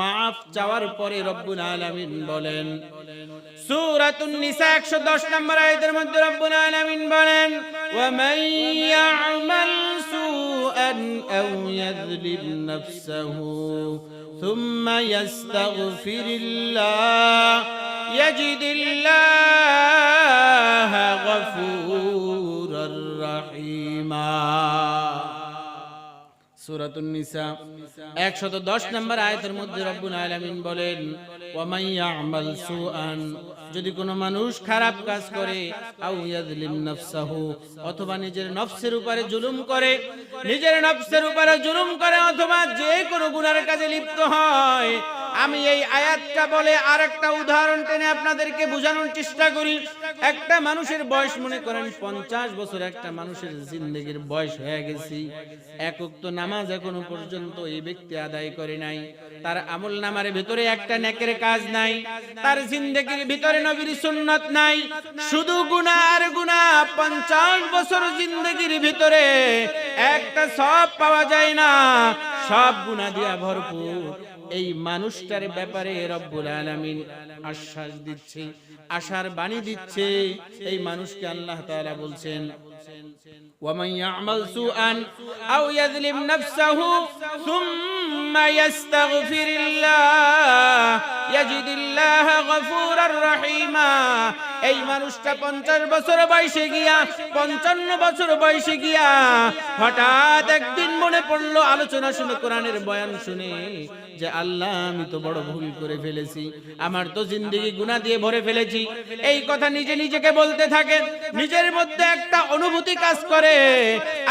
মাফ চাওয়ার পরে রব্বুল আলামিন বলেন। সূরাতুন নিসা 110 নম্বর আয়াতের মধ্যে রব্বুল আলামিন বলেন ওয়া মান ইয়ামাল সুআন আও ইয়াযলিম নাফসাহু থুম্মা ইস্তাগফিরিল্লাহ ইয়াজিদিল্লাহ গফুরার রাহিমা। সূরাতুন নিসা 110 নম্বর আয়াতের মধ্যে রব্বুল আলামিন বলেন ওয়া ইয়ামাল সুআন যদি কোনো মানুষ খারাপ কাজ করে অথবা নিজের নফসের উপরে জুলুম করে, নিজের নফসের উপরে জুলুম করে, অথবা যে কোনো গুনার কাজে লিপ্ত হয় আমি এই আয়াতটা বলে আর একটা উদাহরণ টেনে আপনাদেরকে বোঝানোর চেষ্টা করি। একটা মানুষের বয়স মনে করেন পঞ্চাশ বছর, একটা মানুষের জিন্দগির বয়স হয়ে গেছি। একক তো নামাজ এখনও পর্যন্ত এই ব্যক্তি আদায় করে নাই। তার আমল নামার ভিতরে একটা নেকের কাজ নাই। তার জিন্দগির ভিতরে নবীর সুন্নত নাই। শুধু গুনাহ আর গুনাহ, পঞ্চাশ বছর জিন্দগির ভিতরে একটা সব পাওয়া যায় না। সব গুণা দিয়া ভরপুর। এই মানুষটার ব্যাপারে রব্বুল আলামিন আশ্বাস দিচ্ছে, আশার বাণী দিচ্ছে। এই মানুষকে আল্লাহ তাআলা বলছেন ومن يعمل سوءا أو يظلم نفسه ثم يستغفر الله يجد الله غفورا رحيما এই মানুষটা পঞ্চাশ বছর বয়সে গিয়া পঞ্চান্ন বছর বয়সে গিয়া হঠাৎ একদিন মনে পড়লো আলোচনা শুনে কোরআনের বয়ান শুনে যে আল্লাহ আমি তো বড় ভুল করে ফেলেছি আমার তো জিন্দগি গুনাহ দিয়ে ভরে ফেলেছি এই কথা নিজে নিজেকে বলতে থাকে নিজের মধ্যে একটা অনুভূতি কাজ করে।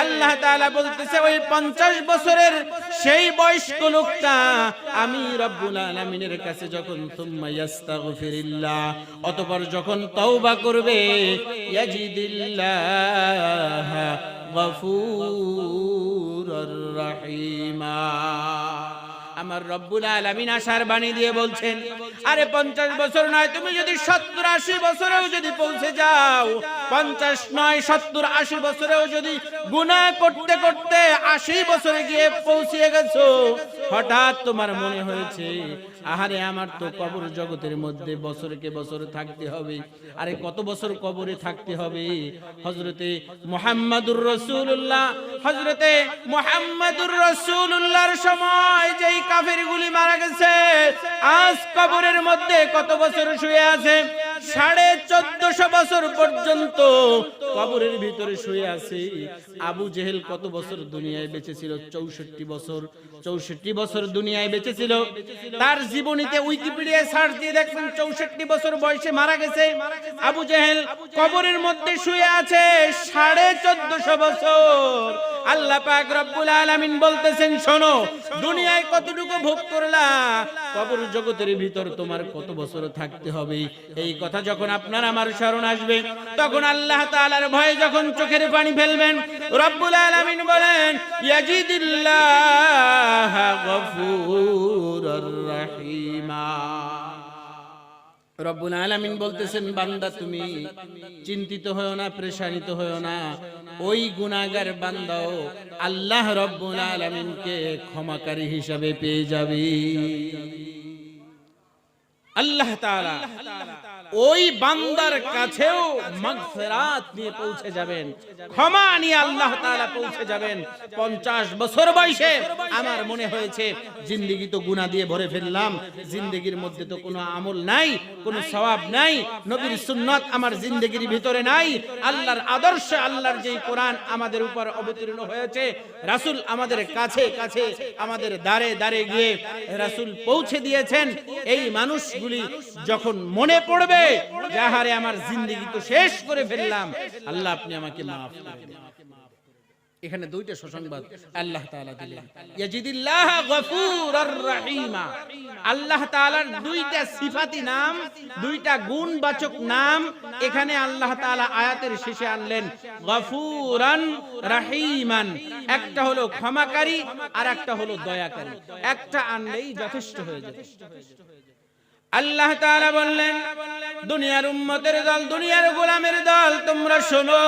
আল্লাহ তাআলা বলতেছে, ওই পঞ্চাশ বছরের সেই বয়স্ক লোকটা আমি রব্বুল আলামিনের কাছে যখন তুম্মা ইয়াস্তাগফিরিল্লাহ অতঃপর যখন তওবা করবে, ইয়াজিদিল্লাহ গফুরুর রহিমা আমার রব্বুল আলামিন আশার বাণী দিয়ে বলছেন, আরে পঞ্চাশ বছর নয়, তুমি যদি সত্তর আশি বছরেও যদি পৌঁছে যাও, পঞ্চাশ নয়, সত্তর আশি বছরেও যদি গুনায় করতে করতে আশি বছরে গিয়ে পৌঁছিয়ে গেছো হঠাৎ তোমার মনে হয়েছে, আহারে আমার তো কবর জগতের মধ্যে বছরকে বছর থাকতে হবে, আরে কত বছর কবরে থাকতে হবে? হজরতে মোহাম্মদুর রসুল্লাহ হজরতে মোহাম্মদুর রসুল্লাহর সময় যেই কাফের গুলি মারা গেছে, আজ কবরের মধ্যে কত বছর শুয়ে আছে? সাড়ে চোদ্দশো বছর পর্যন্ত কবরের ভিতরে শুয়ে আছে। আবু জেহেল কত বছর দুনিয়ায় বেঁচে ছিল? চৌষট্টি বছর। চৌষট্টি বছর দুনিয়ায় বেঁচে ছিল তার জীবনীতে উইকিপিডিয়ায় সার্চ দিয়ে দেখবেন চৌষট্টি বছর বয়সে মারা গেছে। আবু জেহেল কবরের মধ্যে শুয়ে আছে সাড়ে চোদ্দশো বছর। আল্লাহ পাক রব্বুল বলতেছেন, শোনো, দুনিয়ায় কতটুকু ভোগ করলা? কবর জগতের ভিতর তোমার কত বছর থাকতে হবে? এই কথা যখন আপনার আমার স্মরণ আসবে, তখন আল্লাহ তাআলার ভয়ে যখন চোখের পানি ফেলবেন, রব্বুল আলামিন বলেন রব্বুল আলামিন বলতেছেন, বান্দা তুমি চিন্তিত হয়েও না, প্রেশানিত হয়েও না। ওই গুনাহগার বান্দাও আল্লাহ রব্বুল আলামিনকে ক্ষমাকারী হিসাবে পেয়ে যাবে। আল্লাহ তাআলা ওই বান্দার কাছেও মাগফিরাত নিয়ে পৌঁছে যাবেন। ক্ষমা নিয়ে আল্লাহ তাআলা পৌঁছে যাবেন। 50 বছর বয়সে আমার মনে হয়েছে, জিন্দেগি তো গুনাহ দিয়ে ভরে ফেললাম। জিন্দেগির মধ্যে তো কোনো আমল নাই, কোনো সওয়াব নাই, নবীর সুন্নাত আমার জিন্দেগির ভিতরে নাই। আল্লাহর আদর্শ আল্লাহর যেই কোরআন আমাদের উপর অবতীর্ণ হয়েছে, রাসূল আমাদের কাছে কাছে, আমাদের দাঁড়ে দাঁড়ে গিয়ে রাসূল পৌঁছে দিয়েছেন। এই মানুষগুলি যখন মনে পড়বে যাহারে আমার জিন্দেগি তো শেষ করে ফেললাম, আল্লাহ আপনি আমাকে মাফ এখানে দুইটা সুসংবাদ আল্লাহ দিলেন। আল্লাহ দুইটা সিফাতি নাম, দুইটা গুণবাচক নাম এখানে আল্লাহ তাআলা আয়াতের শেষে আনলেন, গফুরান রহিমান। একটা হলো ক্ষমাকারী আর একটা হলো দয়াকারী। একটা আনলেই যথেষ্ট হয়ে যাবে। আল্লাহ তারা বললেন, দুনিয়ার উম্মতের দল, দুনিয়ার গোলামের দল, তোমরা শোনো,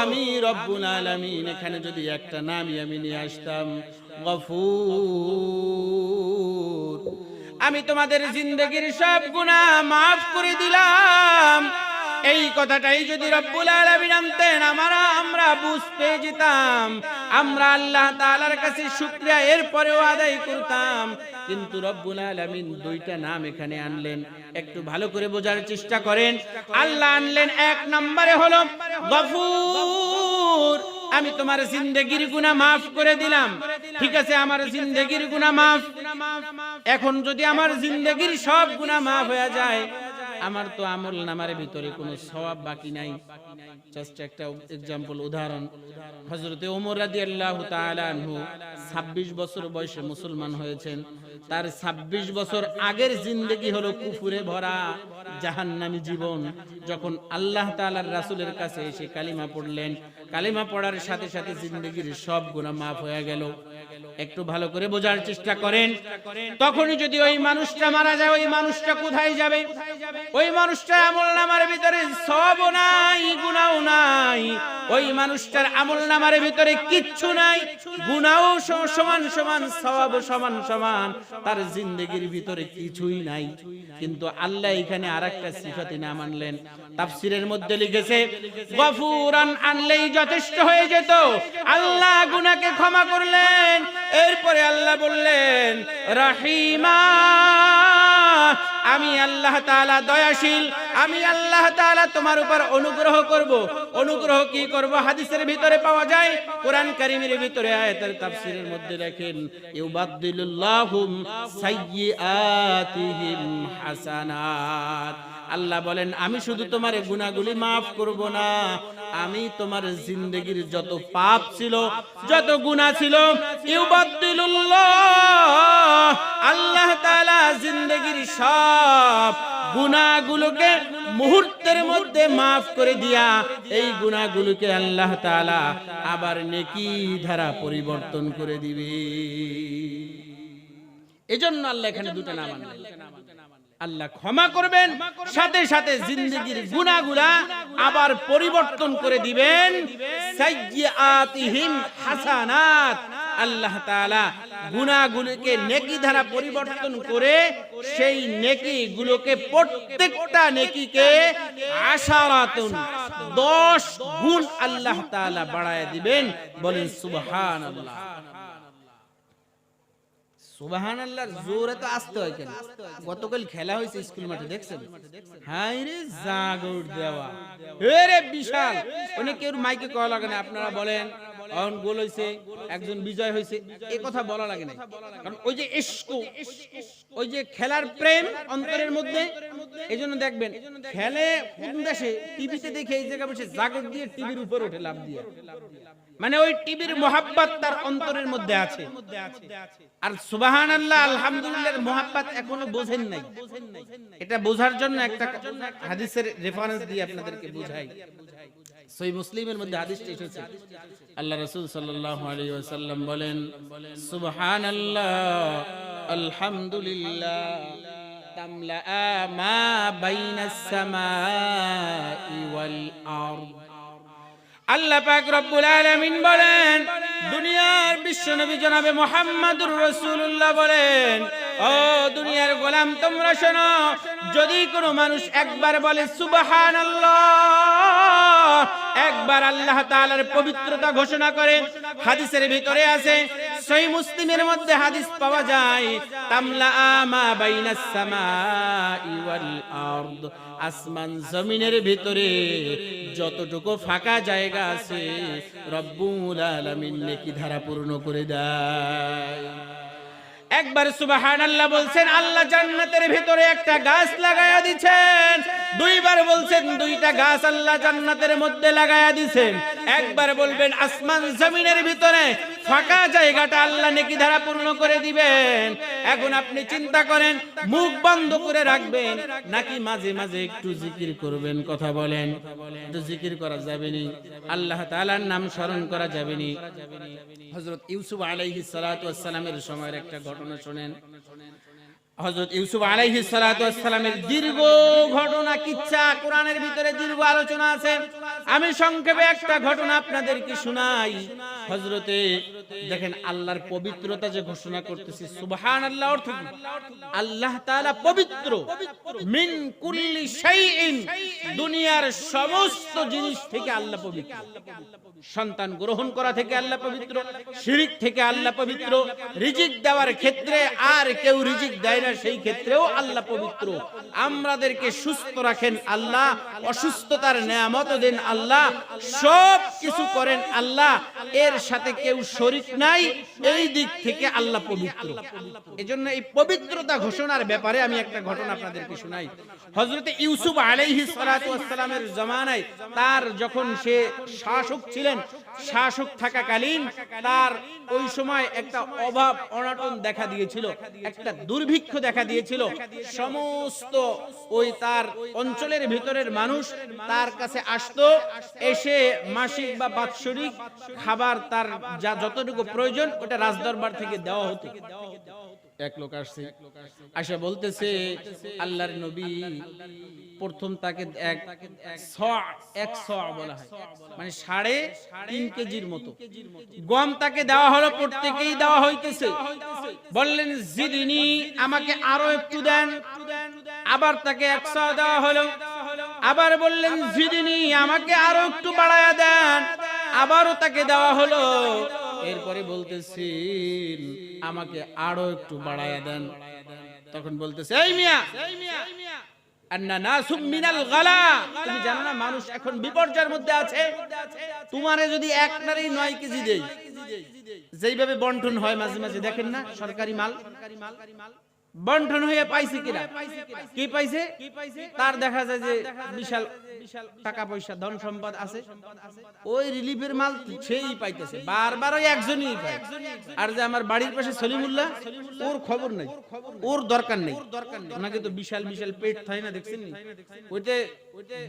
আমি রব্বুল আলামিন, এখানে যদি একটা নামই আমি নিয়ে আসতাম, গফুর। আমি তোমাদের জিন্দগির সব গুনাহ মাফ করে দিলাম। এই কথাটাই যদি রব্বুল আলামিন আনতেন, আমরা আমরা বুঝতে যেতাম। আমরা আল্লাহ তাআলার কাছে শুকরিয়া এরপরেও আদায় করতাম। কিন্তু রব্বুল আলামিন দুইটা নাম এখানে আনলেন। একটু ভালো করে বোঝার চেষ্টা করেন। আল্লাহ আনলেন, এক নম্বরে হলো গফুর। আমি তোমার জিন্দগির গুনাহ মাফ করে দিলাম। ঠিক আছে, আমার জিন্দগির গুনাহ মাফ। এখন যদি আমার জিন্দগির সব গুনাহ মাফ হয়ে যায় আমার তো আমল নামার ভিতরে কোনো সওয়াব বাকি নাই। জাস্ট একটা এক্সাম্পল উদাহরণ। হযরতে ওমর রাদিয়াল্লাহু তাআলা আনহু 26 বছর বয়সে মুসলমান হয়েছেন। তার 26 বছর আগের জিন্দেগি হলো কুফুরে ভরা, জাহান্নামী জীবন। যখন আল্লাহ তাআলার রাসূলের কাছে এসে কালিমা পড়লেন, কালিমা পড়ার সাথে সাথে জিন্দগির সব গুনাহ মাফ হয়ে গেল। একটু ভালো করে বোঝার চেষ্টা করেন। তখনই যদি ওই মানুষটা মারা যায়, ওই মানুষটা কোথায় যাবে? ওই মানুষটা আমল নামার ভিতরে সব নাই গুনাও নাই। ওই মানুষটার আমল নামার ভিতরে কিচ্ছু নাই গুনাও সমান সমান সওয়াব সমান সমান। তার জিন্দগির ভিতরে কিছুই নাই। কিন্তু আল্লাহ এখানে আরেকটা সিফাতে নাম আনলেন তাফসিরের মধ্যে লিখেছে, গফুরান আনলেই যথেষ্ট হয়ে যেত। আল্লাহ গুনাহকে ক্ষমা করলেন এরপরে আল্লাহ বললেন, রাহিমা, আমি আল্লাহ তাআলা দয়াশীল, আমি আল্লাহ তাআলা তোমার উপর অনুগ্রহ করব। অনুগ্রহ কি করব? হাদিসের ভিতরে পাওয়া যায়, কোরআন কারীমের ভিতরে আয়াতের তাফসীরের মধ্যে দেখেন, ইউবাদদিলুল্লাহুম সাইয়্যাতিহিম হাসানাত। আল্লাহ বলেন, আমি শুধু তোমার গুনাহগুলি মাফ করব না। আমি তোমার জিন্দগির যত পাপ ছিল, যত গুনাহ ছিল আল্লাহ তাআলা জিন্দগির সব গুনাহগুলোকে মুহূর্তের মধ্যে মাফ করে দিয়া, এই গুনাহগুলোকে আল্লাহ তাআলা আবার নেকি ধারা পরিবর্তন করে দিবে। এজন্য আল্লাহ এখানে দুটো নাম আনলেন। আল্লাহ ক্ষমা করবেন সাথে সাথে জিন্দগির গুনাহগুলা আবার পরিবর্তন করে দিবেন। সাইয়্যাতিহিম হাসানাত। আল্লাহ তাআলা গুনাহগুলোকে নেকি দ্বারা পরিবর্তন করে সেই নেকি গুলোকে প্রত্যেকটা নেকিকে আশারাতুন 10 গুণ আল্লাহ তাআলা বাড়ায় দিবেন। বলেন সুবহানাল্লাহ। জোরে তো আসতে হয় গতকাল খেলা হয়েছে স্কুল মাঠে, দেখছেন? হাই মাইকে লাগে না আপনারা বলেন অন গোল হইছে, একজন বিজয় হইছে। এই কথা বলা লাগে না কারণ ওই যে ইস্কু ওই যে খেলার প্রেম অন্তরের মধ্যে এই জন্য দেখবেন, খেলে কোন দেশে, টিভিতে দেখে এই জায়গা বসে জাগর দিয়ে টিভির উপর ওঠে লাভ দিয়ে। মানে ওই টিভির মোহাব্বত তার অন্তরের মধ্যে আছে। আর সুবাহান আল্লাহ আলহামদুলিল্লাহ মোহাব্বত এখনও বোঝেন নাই। এটা বোঝার জন্য একটা হাদিসের রেফারেন্স দিয়ে আপনাদেরকে বুঝাই। সই মুসলিমের মধ্যে হাদিসটা এসেছে। আল্লাহ রাসূল ওয়াসাল্লাম বলেন, সুবহানাল্লাহ, আলহামদুলিল্লাহ দুনিয়ার জনাবে মুহাম্মাদুর বলেন, ও দুনিয়ার গোলাম, তোমরা শোনো, যদি কোনো মানুষ একবার বলে সুবহানাল্লাহ একবার আল্লাহ তাআলার পবিত্রতা ঘোষণা করে হাদিসের ভিতরে আছে, সহি মুসলিমের মধ্যে হাদিস পাওয়া যায়, তামলা আমা আরদ, আসমান জমিনের ভিতরে যতটুকু ফাঁকা জায়গা আছে, রব্বুল আলামিন ধারা পূর্ণ করে দেয়। একবার সুবাহান আল্লাহ বলছেন, আল্লাহ জান্নাতের ভিতরে একটা গাছ লাগায়া দিচ্ছেন দুইবার বলছেন, দুইটা গাছ আল্লাহ জান্নাতের মধ্যে লাগায়া দিচ্ছেন একবার বলবেন, আসমান জমিনের ভিতরে ফাঁকা জায়গাটা আল্লাহ নেকি ধারা পূর্ণ করে দিবেন। এখন আপনি চিন্তা করেন, মুখ বন্ধ করে রাখবেন, নাকি মাঝে মাঝে একটু জিকির করবেন, কথা বলেন। একটু জিকির করা যাবে নি। আল্লাহ তাআলার নাম স্মরণ করা যাবে নি। হযরত ইউসুফ আলাইহিস সালাতু ওয়াস সালামের সময়ের একটা ঘটনা শুনেন। হযরত ইউসুফ ওয়াস সালামের দীর্ঘ ঘটনা, কিচ্ছা, কোরআনের ভিতরে দীর্ঘ আলোচনা আছে। আমি সংক্ষেপে একটা ঘটনা আপনাদেরকে শোনাই। হযরতে দেখেন আল্লাহর পবিত্রতা যে ঘোষণা করতেছি সুবহান আল্লাহ অর্থ কি? আল্লাহ তাআলা পবিত্র মিন কুল্লি শাইইন দুনিয়ার সমস্ত জিনিস থেকে আল্লাহ পবিত্র। সন্তান গ্রহণ করা থেকে আল্লাহ পবিত্র শিরিক থেকে আল্লাহ পবিত্র। রিজিক দেওয়ার ক্ষেত্রে আর কেউ রিজিক দেয় না সেই ক্ষেত্রেও আল্লাহ পবিত্র। আমাদেরকে সুস্থ রাখেন আল্লাহ অসুস্থতার নেয়ামত দেন আল্লাহ। সব কিছু করেন আল্লাহ। এর সাথে কেউ শরিক নাই, এই দিক থেকে আল্লাহ পবিত্র। এজন্য এই পবিত্রতা ঘোষণার ব্যাপারে আমি একটা ঘটনা আপনাদেরকে শোনাই। হযরতে ইউসুফ আলাইহিস সালাতু ওয়াসসালামের জামানায় তার যখন সে শাসক ছিলেন, শাসক থাকাকালীন তার ওই সময় একটা অভাব, অনটন দেখা দিয়েছিল, একটা দুর্ভিক্ষ দেখা দিয়েছিল। সমস্ত ওই তার অঞ্চলের ভিতরের মানুষ তার কাছে আসতো, এসে মাসিক বা বাৎসরিক খাবার তার যা যতটুকু প্রয়োজন, ওটা রাজদরবার থেকে দেওয়া হতো। এক লোক আসছে, আসে বলতেছে, আল্লাহর নবী প্রথম তাকে এক এক বলা হয়। মানে সাড়ে তিন কেজির মতো। গম তাকে দেওয়া হলো, প্রত্যেকেই দেওয়া হইতেছে। বললেন, জিদিনী, আমাকে আরও একটু দেন। আবার তাকে একশো দেওয়া হলো। আবার বললেন, জিদিনী, আমাকে আরও একটু বাড়ায়া দেন। আবারও তাকে দেওয়া হলো। এরপরে বলতেছেন, আমাকে আরও একটু বাড়ায়া দেন। তখন বলতেছে, এই মিয়া তুমি জানো না, মানুষ এখন বিপর্যয়ের মধ্যে আছে। তোমারে যদি নয় কেজি যেইভাবে বন্টন হয় মাঝে মাঝে, দেখেন না, সরকারি মাল। বন্টন হয়ে পাইছে কিনা? কি পাইছে? তার দেখা যায় যে বিশাল টাকা পয়সা, ধন সম্পদ আছে। ওই রিলিফের মাল সেই পাইতেছে। বারবার ওই একজনই আর যে আমার বাড়ির পাশে সলিমুল্লাহ, ওর খবর নাই। ওর দরকার নেই। ওনাকে তো বিশাল বিশাল পেট থাকে না, দেখছেন? ওইতে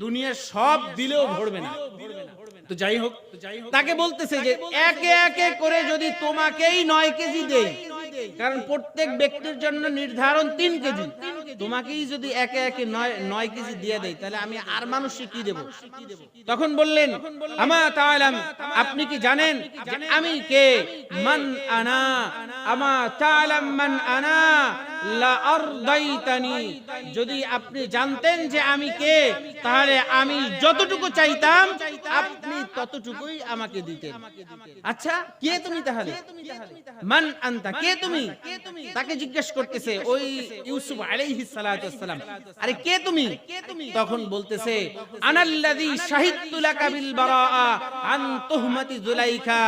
দুনিয়ার সব দিলেও ভরবে না। তো যাই হোক তাকে বলতেছে যে একে একে করে যদি তোমাকেই নয় কেজি দেই কারণ প্রত্যেক ব্যক্তির জন্য নির্ধারণ তিন কেজি। তোমাকেই যদি একে একে নয় নয় কেজি দিয়ে দেয় তাহলে আমি আর মানুষকে কি দেব? তখন বললেন আমা তাআলাম আপনি কি জানেন আমি কে? মান আনা। আমা তাআলাম মান আনা যদি আপনি জানতেন যে আমি কে, তাহলে আমি যতটুকু চাইতাম, আপনি ততটুকুই আমাকে দিতেন। আচ্ছা কে তুমি তাহলে? মান আনতা, কে তুমি? তাকে জিজ্ঞেস করতেছে, ওই ইউসুফ আলাইহিস সালাতু ওয়াসসালাম, আরে কে তুমি? তখন বলতেছে, আনাল্লাযী শাহিদতু লাকা বিল বারাআ আন তুহমাতি জুলাইখা।